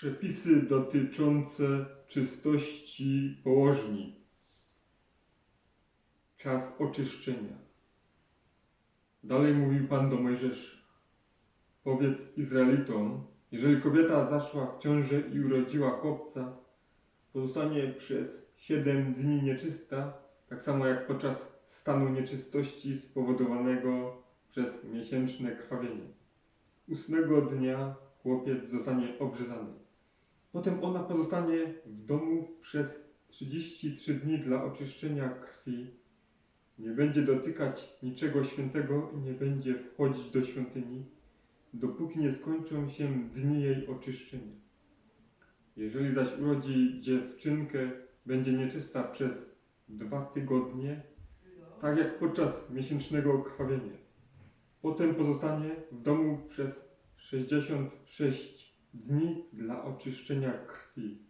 Przepisy dotyczące czystości położni. Czas oczyszczenia. Dalej mówił Pan do Mojżesza. Powiedz Izraelitom, jeżeli kobieta zaszła w ciążę i urodziła chłopca, pozostanie przez siedem dni nieczysta, tak samo jak podczas stanu nieczystości spowodowanego przez miesięczne krwawienie. Ósmego dnia chłopiec zostanie obrzezany. Potem ona pozostanie w domu przez 33 dni dla oczyszczenia krwi. Nie będzie dotykać niczego świętego i nie będzie wchodzić do świątyni, dopóki nie skończą się dni jej oczyszczenia. Jeżeli zaś urodzi dziewczynkę, będzie nieczysta przez dwa tygodnie, tak jak podczas miesięcznego krwawienia. Potem pozostanie w domu przez 66 dni dla oczyszczenia krwi.